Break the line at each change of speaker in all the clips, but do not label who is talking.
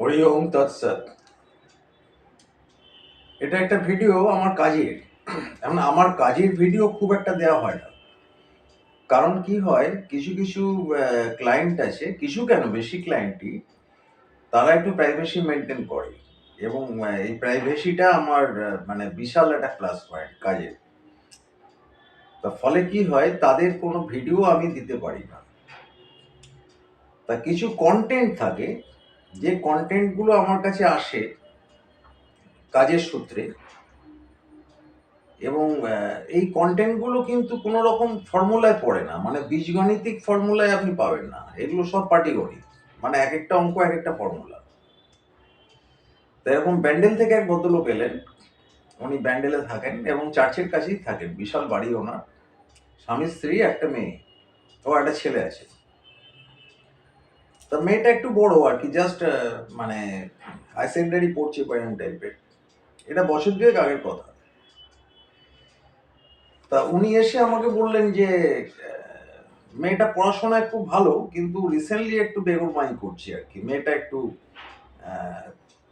হরি ওম তৎসৎ এটা একটা ভিডিও আমার কাজের। এখন আমার কাজের ভিডিও খুব একটা দেওয়া হয় না। কারণ কি হয়, কিছু কিছু ক্লায়েন্ট আছে, কিছু কেন বেশি ক্লায়েন্টই তারা একটু প্রাইভেসি মেনটেন করে। এবং এই প্রাইভেসিটা আমার মানে বিশাল একটা প্লাস পয়েন্ট কাজের। তা ফলে কি হয়, তাদের কোনো ভিডিও আমি দিতে পারি না। তা কিছু কন্টেন্ট থাকে যে কন্টেন্টগুলো আমার কাছে আসে কাজের সূত্রে এবং এই কন্টেন্টগুলো কিন্তু কোনো রকম ফর্মুলায় পড়ে না। মানে বীজগণিতিক ফর্মুলায় আপনি পাবেন না। এগুলো সব পাটিগণিত। মানে এক একটা অঙ্ক এক একটা ফর্মুলা তো এরকম ব্যান্ডেল থেকে এক ভদ্রলোক এলেন। উনি ব্যান্ডেলে থাকেন এবং চার্চের কাছেই থাকেন। বিশাল বাড়ি ওনার। স্বামী, স্ত্রী, একটা মেয়ে। ও একটা ছেলে আছে। তা মেয়েটা একটু বড় আর কি জাস্ট মানে হাই সেকেন্ডারি পড়ছে পয়েন্ট টাইপের এটা বছর দুয়েক আগের কথা। তা উনি এসে আমাকে বললেন যে মেয়েটা পড়াশোনায় খুব ভালো, কিন্তু রিসেন্টলি একটু বেগরমাই করছে আর কি। মেয়েটা একটু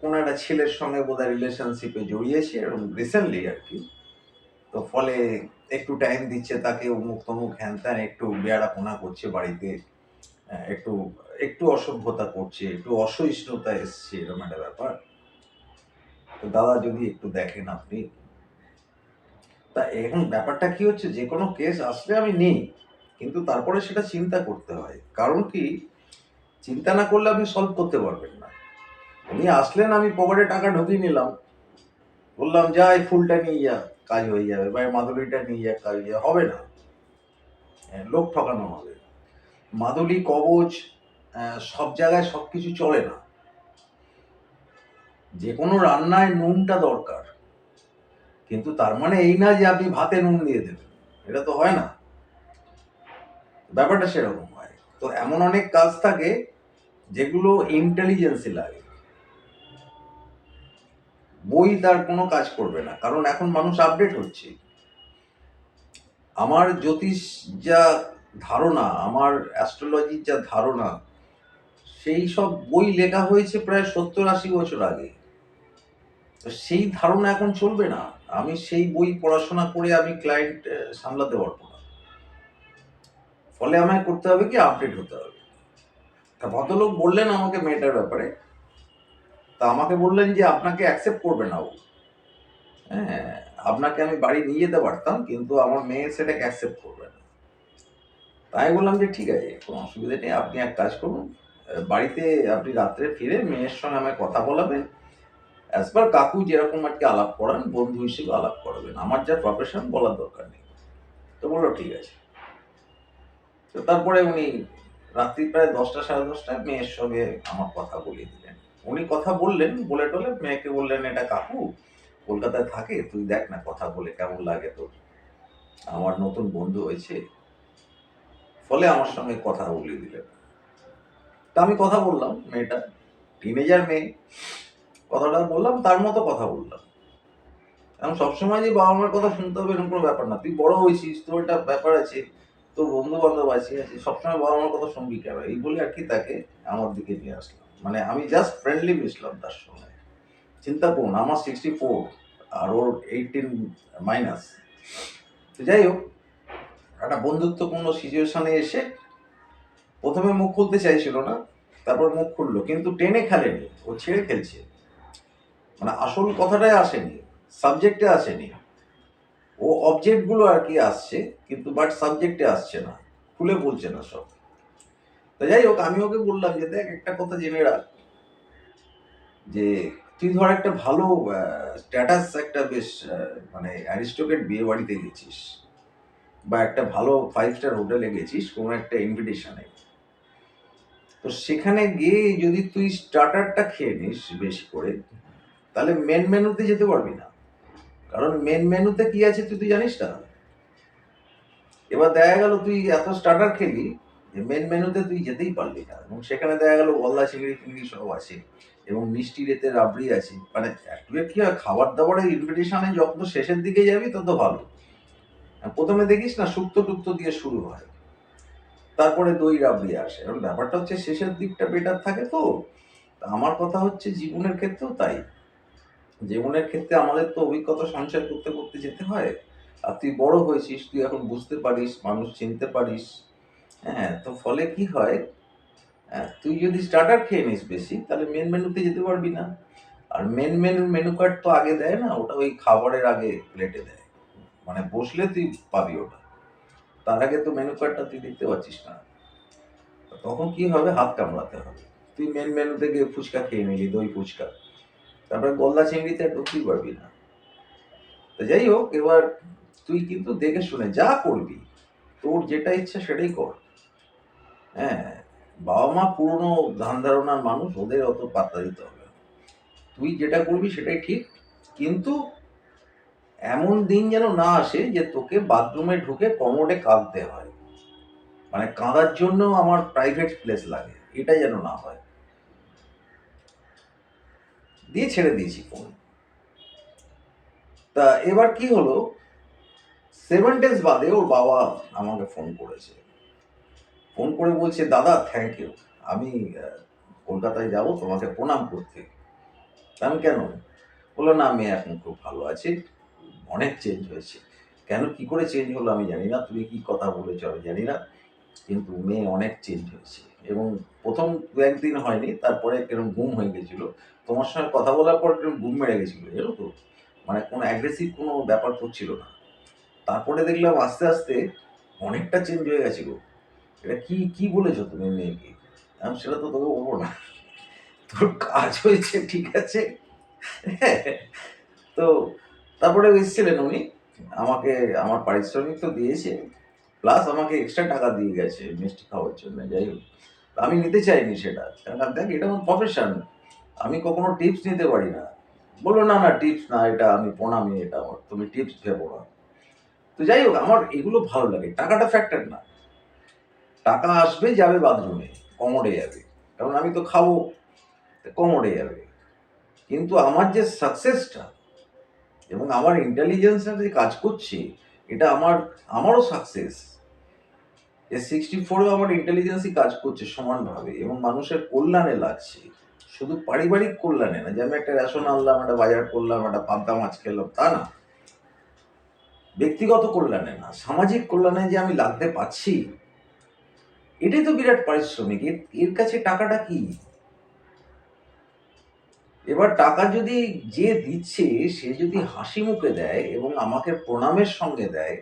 কোনো একটা ছেলের সঙ্গে বোধহয় রিলেশনশিপে জড়িয়েছে এবং রিসেন্টলি আর কি। তো ফলে একটু টাইম দিচ্ছে তাকে অমুক তমুক হ্যান ত্যান একটু বেয়ারাপোনা করছে বাড়িতে একটু একটু অসভ্যতা করছে একটু অসহিষ্ণুতা এসছে এরকম একটা ব্যাপার। তো দাদা যদি একটু দেখেন আপনি। তা এখন ব্যাপারটা কি হচ্ছে যে কোনো কেস আসলে আমি নিই কিন্তু তারপরে সেটা চিন্তা করতে হয়। কারণ কি? চিন্তা না করলে আপনি সলভ করতে পারবেন না। উনি আসলেন আমি পকেটে টাকা ঢুকিয়ে নিলাম। বললাম যা এই ফুলটা নিয়ে যা কাজ হয়ে যাবে। বা এই মাদুলিটা নিয়ে যা কাজ হয়ে হবে না। হ্যাঁ, লোক ঠকানো হবে। মাদুলি কবচ সব জায়গায় সব কিছু চলে না। যে কোনো রান্নায় নুনটা দরকার। কিন্তু তার মানে এই না যে আপনি ভাতে নুন দিয়ে দেবেন। এটা তো হয় না। ব্যাপারটা সেরকম হয়। তো এমন অনেক কাজ থাকে যেগুলো ইন্টেলিজেন্সি লাগে। বই তার কোনো কাজ করবে না। কারণ এখন মানুষ আপডেট হচ্ছে। আমার জ্যোতিষ যা ধারণা, আমার অ্যাস্ট্রোলজির যা ধারণা সেই সব বই লেখা হয়েছে প্রায় সত্তর আশি বছর আগে। সেই ধারণা এখন চলবে না। আমি সেই বই পড়াশোনা করে আমি ক্লায়েন্ট সামলাতে পারব না। ফলে আমায় করতে হবে কি আপডেট হতে হবে। তা ভদ্রলোক বললেন আমাকে মেয়েটার ব্যাপারে। তা আমাকে বললেন যে, আপনাকে অ্যাকসেপ্ট করবে না ও। হ্যাঁ আপনাকে আমি বাড়ি নিয়ে যেতে পারতাম, কিন্তু আমার মেয়ে সেটাকে অ্যাকসেপ্ট করবে না। তাই বললাম যে, ঠিক আছে, কোনো অসুবিধা নেই, আপনি এক কাজ করুন বাড়িতে আপনি রাত্রে ফিরে মেয়ের সঙ্গে আমায় কথা বলাবেন। অ্যাজ পার কাকু যেরকম আর কি আলাপ করান, বন্ধু হিসেবে আলাপ করাবেন। আমার যা প্রফেশন বলার দরকার নেই। তো বলল, ঠিক আছে। তো তারপরে উনি রাত্রি প্রায় দশটা, সাড়ে দশটায় মেয়ের সঙ্গে আমার কথা বলিয়ে দিলেন। উনি কথা বললেন, বলে টলে মেয়েকে বললেন, এটা কাকু, কলকাতায় থাকে, তুই দেখ না কথা বলে কেমন লাগে তোর। আমার নতুন বন্ধু হয়েছে। ফলে আমার সঙ্গে কথা বলিয়ে দিলেন। তা আমি কথা বললাম মেয়েটা টিনেজার মেয়ে। কথাটা বললাম, তার মতো কথা বললাম। এখন সবসময় যে বাবা মার কথা শুনতে হবে এরকম কোনো ব্যাপার না। তুই বড় হয়েছিস, তোর একটা ব্যাপার আছে, তোর বন্ধু বান্ধব আছে আছে, সবসময় বাবা মার কথা শুনবি কেন? এই বলে আর কি তাকে আমার দিকে নিয়ে আসলাম। মানে আমি জাস্ট ফ্রেন্ডলি মিশলাম তার সঙ্গে। চিন্তা করুন, আমার সিক্সটি ফোর আর ওর এইটিন মাইনাস তো যাই হোক, একটা বন্ধুত্বপূর্ণ সিচুয়েশনে এসে প্রথমে মুখ খুলতে চাইছিল না, তারপর মুখ খুললো, কিন্তু টেনে খেলেনি, ও ছেড়ে খেলছে। মানে আসল কথাটাই আসেনি সাবজেক্টে আসেনি। ও অবজেক্টগুলো আর কি আসছে, কিন্তু বাট সাবজেক্টে আসছে না, খুলে বলছে না সব। তো যাই হোক, আমি ওকে বললাম যে, দেখ, একটা কথা জেনে রাখ, যে তুই ধর একটা ভালো স্ট্যাটাস একটা বেশ মানে অ্যারিস্টোকেট বিয়ে বাড়িতে গেছিস, বা একটা ভালো ফাইভ স্টার হোটেলে গেছিস, কোনো একটা ইনভিটেশনে তো সেখানে গিয়ে যদি তুই স্টার্টারটা খেয়ে নিস বেশি করে, তাহলে মেন মেনুতে যেতে পারবি না। কারণ মেন মেনুতে কি আছে তুই তুই জানিস না। এবার দেখা গেল তুই এত স্টার্টার খেলি যে মেন মেনুতে তুই যেতেই পারলি না। এবং সেখানে দেখা গেল গলদা চিংড়ি ফিংড়ি সব আছে এবং মিষ্টি রেতে রাবড়ি আছে। মানে অ্যাকচুয়ালি কি হয় খাবার দাবারের ইনভিটেশনে যত শেষের দিকে যাবি, তত ভালো। প্রথমে দেখিস না শুক্তো টুক্তো দিয়ে শুরু হয়। তারপরে দই রাবড়ি আসে। এবং ব্যাপারটা হচ্ছে শেষের দিকটা বেটার থাকে তো। আমার কথা হচ্ছে জীবনের ক্ষেত্রেও তাই। জীবনের ক্ষেত্রে আমাদের তো অভিজ্ঞতা সঞ্চয় করতে করতে যেতে হয়। আর তুই বড় হয়েছিস তুই এখন বুঝতে পারিস মানুষ চিনতে পারিস। হ্যাঁ তো ফলে কি হয়? হ্যাঁ, তুই যদি স্টার্টার খেয়ে নিস বেশি তাহলে মেন মেনুতে যেতে পারবি না। আর মেন মেনু মেনু কার্ড তো আগে দেয় না ওটা ওই খাবারের আগে প্লেটে দেয়। মানে বসলে তুই পাবি ওটা। তার আগে তো মেনু কার্ডটা তুই দেখতে পাচ্ছিস না। তখন কি হবে? হাত কামড়াতে হবে। তুই মেন মেনুতে গিয়ে ফুচকা খেয়ে নিলি, দই ফুচকা। তারপরে গলদা চিংড়িতে ঢুকতেই পারবি না। তো যাই হোক, এবার তুই কিন্তু দেখে শুনে যা করবি, তোর যেটা ইচ্ছা সেটাই কর। হ্যাঁ বাবা মা পুরনো ধান ধারণার মানুষ, ওদের অত পাত্তা দিতে হবে। তুই যেটা করবি সেটাই ঠিক, কিন্তু এমন দিন যেন না আসে যে তোকে বাথরুমে ঢুকে কমোডে কাঁদতে হয়। মানে কাঁদার জন্য আমার প্রাইভেট প্লেস লাগে এটা যেন না হয়। দিয়ে ছেড়ে দিয়েছি ফোন তা এবার কি হলো? সেভেন ডেজ বাদে ওর বাবা আমাকে ফোন করেছে। ফোন করে বলছে, দাদা থ্যাংক ইউ আমি কলকাতায় যাব, তোমাকে প্রণাম করতে। আমি কেন? বলল, না আমি এখন খুব ভালো আছে। অনেক চেঞ্জ হয়েছে। কেন কি করে চেঞ্জ হলো আমি জানি না, তুমি কি কথা বলেছ আমি জানি না, কিন্তু মেয়ে অনেক চেঞ্জ হয়েছে। এবং প্রথম দু একদিন হয়নি, তারপরে কীরকম গুম হয়ে গেছিল। তোমার সঙ্গে কথা বলার পর কীরকম ঘুম মেরে গেছিল, জানো তো? মানে কোনো অ্যাগ্রেসিভ কোনো ব্যাপার করছিল না। তারপরে দেখলাম আস্তে আস্তে অনেকটা চেঞ্জ হয়ে গেছে গো। এটা কি কি বলেছ তুমি মেয়েকে? আমি সেটা তো তোকে বলব না। তোর কাজ হয়েছে, ঠিক আছে? তো তারপরে এসেছিলেন উনি। আমাকে, আমার পারিশ্রমিক তো দিয়েছে। প্লাস আমাকে এক্সট্রা টাকা দিয়ে গেছে মিষ্টি খাওয়ার জন্য, যাই হোক। আমি নিতে চাইনি সেটা। কারণ দেখ, এটা আমার প্রফেশন আমি কখনো টিপস নিতে পারি না। বলল, না না টিপস না, এটা আমি প্রণামি, এটা আমার, তুমি টিপস ভেবো না। তো যাই হোক, আমার এগুলো ভালো লাগে। টাকাটা ফ্যাক্টর না। টাকা আসবে, যাবে বাথরুমে, কমোডে যাবে। কারণ আমি তো খাব কমোডে যাবে। কিন্তু আমার যে সাকসেসটা এবং আমার ইন্টেলিজেন্সটা যে কাজ করছে, এটা আমার, আমারও সাকসেস এ সিক্সটি ফোরেও আমার ইন্টেলিজেন্সই কাজ করছে সমানভাবে এবং মানুষের কল্যাণে লাগছে। শুধু পারিবারিক কল্যাণে না, যে আমি একটা রেশন আনলাম, একটা বাজার করলাম, একটা পাবদা মাছ খেলাম, তা না। ব্যক্তিগত কল্যাণে না, সামাজিক কল্যাণে যে আমি লাগতে পাচ্ছি এটাই তো বিরাট পারিশ্রমিক। এর কাছে টাকাটা কি? এবার টাকা যদি যে দিচ্ছে, সে যদি হাসি মুখে দেয় এবং আমাকে প্রণামের সঙ্গে দেয়,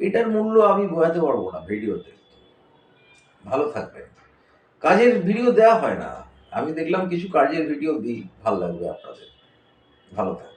এটার মূল্য আমি বোঝাতে পারব না ভিডিওতে। ভালো থাকবে। কাজের ভিডিও দেওয়া হয় না। আমি দেখলাম কিছু কাজের ভিডিও দিই, ভালো লাগবে আপনাদের। ভালো থাকবেন।